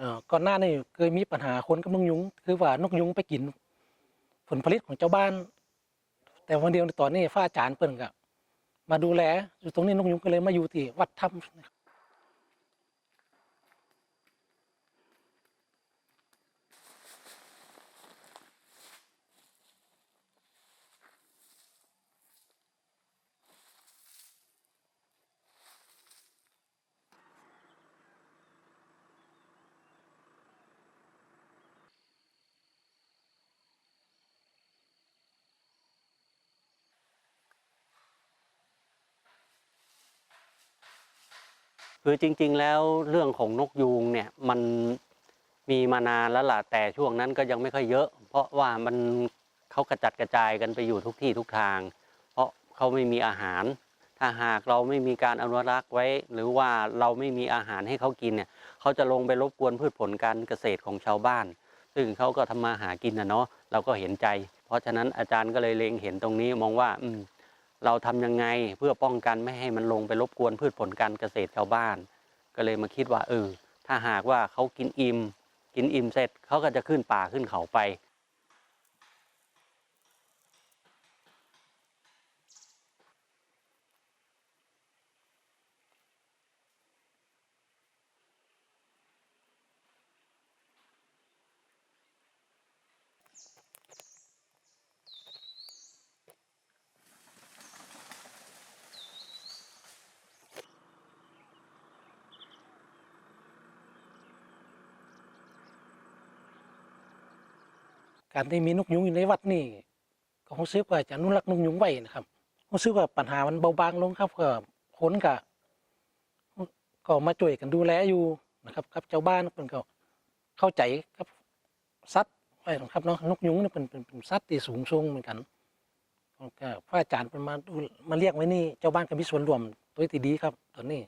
เอ่อก่อนหน้านี้เคยมีปัญหาคนกับนกยุง คือว่านกยุงไปกิน ผลผลิตของเจ้าบ้าน แต่วันเดียวตอนนี้ฟ้าอาจารย์เปิ้นก็มาดูแลอยู่ตรงนี้นกยุงก็เลยมาอยู่ที่วัดถ้ำ คือจริง ๆ แล้วเรื่องของนกยูงเนี่ยมันมีมานานแล้วล่ะแต่ช่วงนั้นก็ยังไม่ค่อยเยอะ เพราะว่ามันเขากระจัดกระจายกันไปอยู่ทุกที่ทุกทาง เพราะเขาไม่มีอาหาร ถ้าหากเราไม่มีการอนุรักษ์ไว้ หรือว่าเราไม่มีอาหารให้เขากินเนี่ยเขาจะลงไปรบกวนพืชผลการเกษตรของชาวบ้าน ซึ่งเขาก็ทำมาหากินนะเนาะเราก็เห็นใจ เพราะฉะนั้นอาจารย์ก็เลยเล็งเห็นตรงนี้มองว่าอืม เราทำยังไงเพื่อป้องกันไม่ให้มันลงไปรบกวนพืชผลการเกษตรชาวบ้าน ก็เลยมาคิดว่าเออถ้าหากว่าเขากินอิ่มกินอิ่มเสร็จเขาก็จะขึ้นป่าขึ้นเขาไป การที่มีนกยุงอยู่ในวัดนี่ก็รู้สึกว่าจะนุ่รักนกยุงไว้นะครับรู้สึกว่าปัญหามันเบาบางลงครับก็คนก็ก็มาช่วยกันดูแลอยู่นะครับกับเจ้าบ้านเพิ่นก็เข้าใจกับสัตว์ไว้นะครับเนาะนกยุงนี่เป็นเป็นเป็นสัตว์ที่สูงส่งเหมือนกันก็พระอาจารย์เป็นมาดูมาเรียกไว้นี่เจ้าบ้านก็มีส่วนร่วมตัวที่ดีครับตอนนี้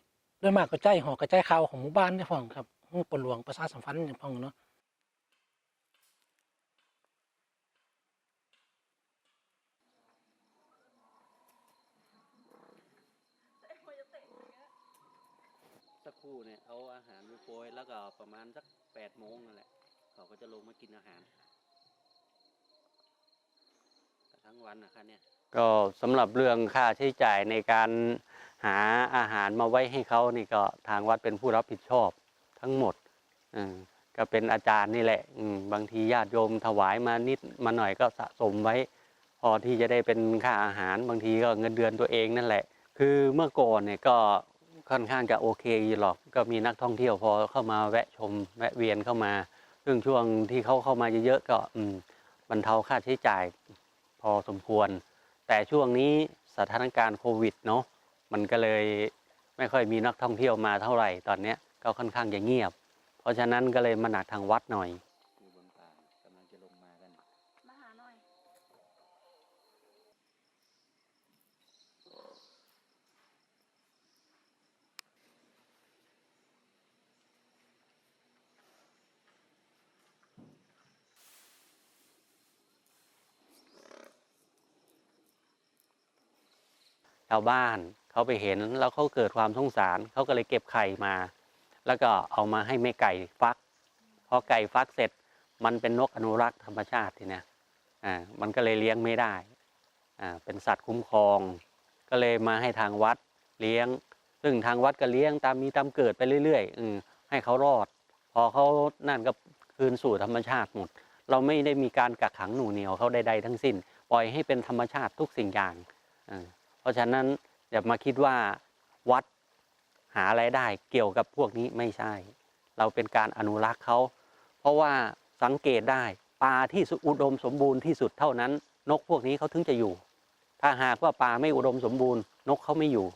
ด้วยมากก็ใจหอกกระจายข่าวของหมู่บ้านได้ฟังครับปหลวงประชาสัมพันธ์อย่างฟังเนาะ คู่เนี่ยเอาอาหารไปโปรยแล้วก็ประมาณสักแปดโมงนั่นแหละ เขาก็จะลงมากินอาหารทั้งวันนะคะเนี่ยก็สำหรับเรื่องค่าใช้จ่ายในการหาอาหารมาไว้ให้เขานี่ก็ทางวัดเป็นผู้รับผิดชอบทั้งหมดอืก็เป็นอาจารย์นี่แหละอืบางทีญาติโยมถวายมานิดมาหน่อยก็สะสมไว้ พอที่จะได้เป็นค่าอาหารบางทีก็เงินเดือนตัวเองนั่นแหละ คือเมื่อก่อนเนี่ยก็ ค่อนข้างจะโอเคอยู่หรอก ก็มีนักท่องเที่ยวพอเข้ามาแวะชมแวะเวียนเข้ามา ซึ่งช่วงที่เขาเข้ามาเยอะๆก็บรรเทาค่าใช้จ่ายพอสมควร แต่ช่วงนี้สถานการณ์โควิดเนาะมันก็เลยไม่ค่อยมีนักท่องเที่ยวมาเท่าไหร่ตอนนี้ก็ค่อนข้างจะเงียบ เพราะฉะนั้นก็เลยมาหนักทางวัดหน่อยอยู่บนป่ากำลังจะลงมากัน มาหาหน่อย ชาวบ้านเขาไปเห็นแล้วเขาเกิดความสงสารเขาก็เลยเก็บไข่มา แล้วก็เอามาให้แม่ไก่ฟักพอไก่ฟักเสร็จมันเป็นนกอนุรักษ์ธรรมชาติทีเนี้ยอ่ามันก็เลยเลี้ยงไม่ได้อ่าเป็นสัตว์คุ้มครอง ก็เลยมาให้ทางวัดเลี้ยง ซึ่งทางวัดก็เลี้ยงตามมีตามเกิดไปเรื่อยๆอืมให้เขารอด พอเขานั่นก็คืนสู่ธรรมชาติหมด เราไม่ได้มีการกักขังหนูเหนียวเขาใดๆทั้งสิ้น ปล่อยให้เป็นธรรมชาติทุกสิ่งอย่างอ่า เพราะฉะนั้นอย่ามาคิดว่าวัดหาไรายได้เกี่ยวกับพวกนี้ไม่ใช่ เราเป็นการอนุรักษ์เขาเพราะว่าสังเกตได้ปลาที่อุดมสมบูรณ์ที่สุดเท่านั้น นกพวกนี้เขาถึงจะอยู่ ถ้าหากว่าปลาไม่อุดมสมบูรณ์ นกเขาไม่อยู่